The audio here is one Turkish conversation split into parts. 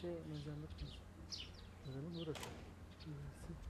şey mezarlık mı? Mezarlık burası. Burası.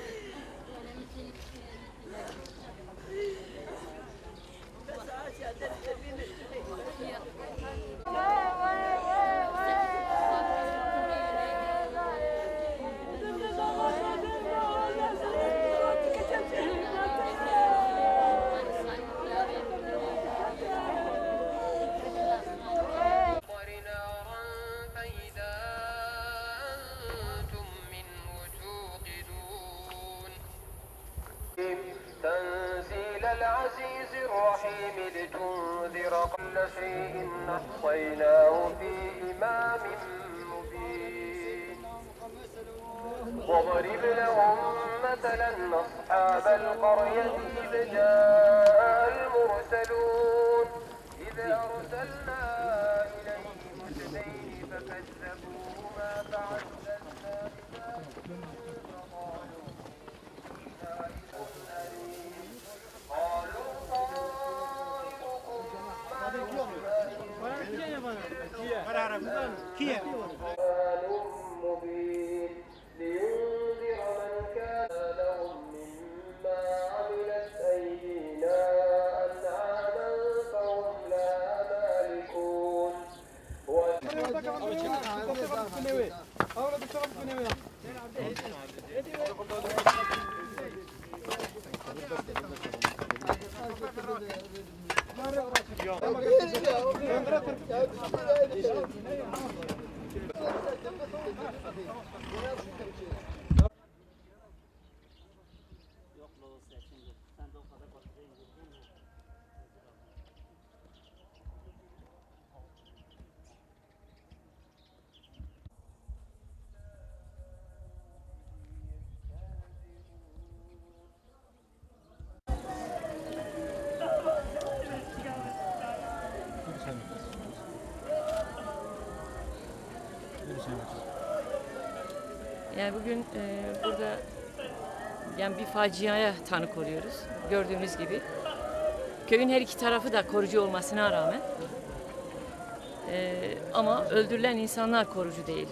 العزيز الرحيم لتنذر كل شيء أحصيناه في إمام مبين. واضرب لهم مثلا أصحاب القرية إذ جاء المرسلون. إذ أرسلنا إليهم اثنين فكذبوهما فعززنا بثالث كيا. مبين لينذر من كان لهم مما عملت أيدينا أنعاما فهم لا مالكون أولا دكتور أبو كنوي أولا دكتور أبو كنوي Yani bugün e, burada yani bir faciaya tanık oluyoruz. Gördüğümüz gibi. Köyün her iki tarafı da korucu olmasına rağmen e, ama öldürülen insanlar korucu değil.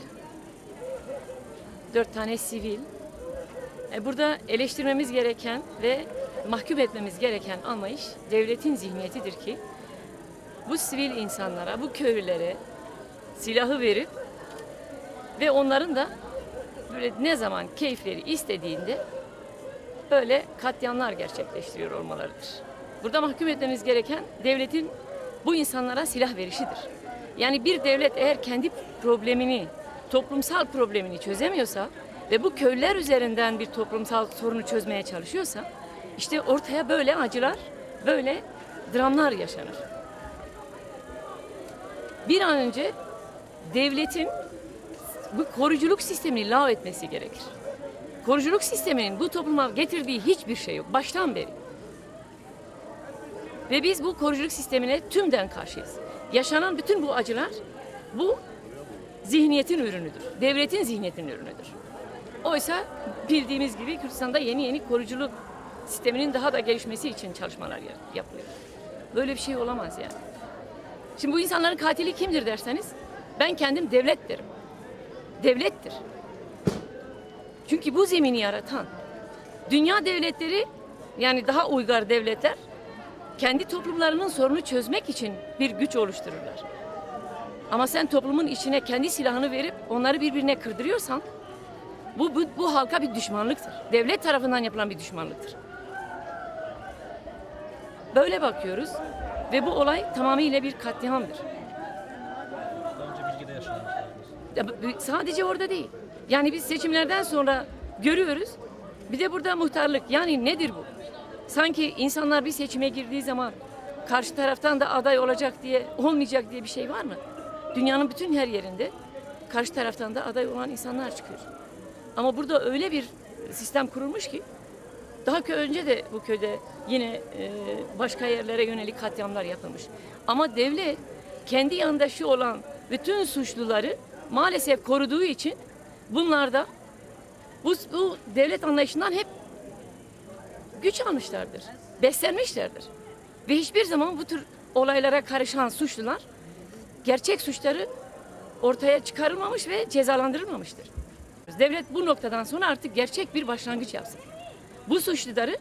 Dört tane sivil. E, burada eleştirmemiz gereken ve mahkum etmemiz gereken anlayış devletin zihniyetidir ki bu sivil insanlara, bu köylülere silahı verip ve onların da böyle ne zaman keyifleri istediğinde böyle katliamlar gerçekleştiriyor olmalarıdır. Burada mahkum etmemiz gereken devletin bu insanlara silah verişidir. Yani bir devlet eğer kendi problemini, toplumsal problemini çözemiyorsa ve bu köylüler üzerinden bir toplumsal sorunu çözmeye çalışıyorsa işte ortaya böyle acılar, böyle dramlar yaşanır. Bir an önce devletin bu koruculuk sistemini lav etmesi gerekir. Koruculuk sisteminin bu topluma getirdiği hiçbir şey yok baştan beri. Ve biz bu koruculuk sistemine tümden karşıyız. Yaşanan bütün bu acılar bu zihniyetin ürünüdür. Devletin zihniyetinin ürünüdür. Oysa bildiğimiz gibi Kürdistan'da yeni yeni koruculuk sisteminin daha da gelişmesi için çalışmalar yap- yapılıyor. Böyle bir şey olamaz yani. Şimdi bu insanların katili kimdir derseniz ben kendim devlet derim. Devlettir. Çünkü bu zemini yaratan dünya devletleri yani daha uygar devletler kendi toplumlarının sorunu çözmek için bir güç oluştururlar. Ama sen toplumun içine kendi silahını verip onları birbirine kırdırıyorsan bu, bu, bu halka bir düşmanlıktır. Devlet tarafından yapılan bir düşmanlıktır. Böyle bakıyoruz ve bu olay tamamıyla bir katliamdır. Daha önce bilgide yaşanmış. Sadece orada değil. Yani biz seçimlerden sonra görüyoruz. Bir de burada muhtarlık. Yani nedir bu? Sanki insanlar bir seçime girdiği zaman karşı taraftan da aday olacak diye, olmayacak diye bir şey var mı? Dünyanın bütün her yerinde karşı taraftan da aday olan insanlar çıkıyor. Ama burada öyle bir sistem kurulmuş ki daha önce de bu köyde yine e, başka yerlere yönelik katliamlar yapılmış. Ama devlet kendi yandaşı olan bütün suçluları maalesef koruduğu için bunlarda bu, bu devlet anlayışından hep güç almışlardır. Beslenmişlerdir. Ve hiçbir zaman bu tür olaylara karışan suçlular gerçek suçları ortaya çıkarılmamış ve cezalandırılmamıştır. Devlet bu noktadan sonra artık gerçek bir başlangıç yapsın. Bu suçluları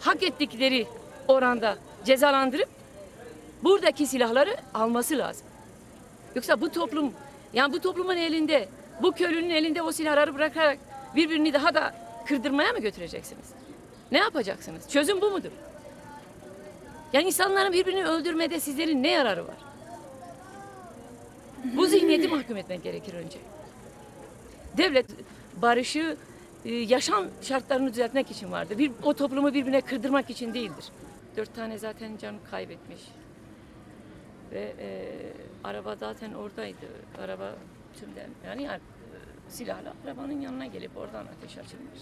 hak ettikleri oranda cezalandırıp buradaki silahları alması lazım. Yoksa bu toplum, yani bu toplumun elinde, bu köylünün elinde o silahları bırakarak birbirini daha da kırdırmaya mı götüreceksiniz? Ne yapacaksınız? Çözüm bu mudur? Yani insanların birbirini öldürmede sizlerin ne yararı var? Bu zihniyeti mahkum etmek gerekir önce. Devlet barışı, e, yaşam şartlarını düzeltmek için vardır. Bir, o toplumu birbirine kırdırmak için değildir. Dört tane zaten can kaybetmiş. Ve e, araba zaten oradaydı. Araba tümden yani, yani e, silahla arabanın yanına gelip oradan ateş açılmış.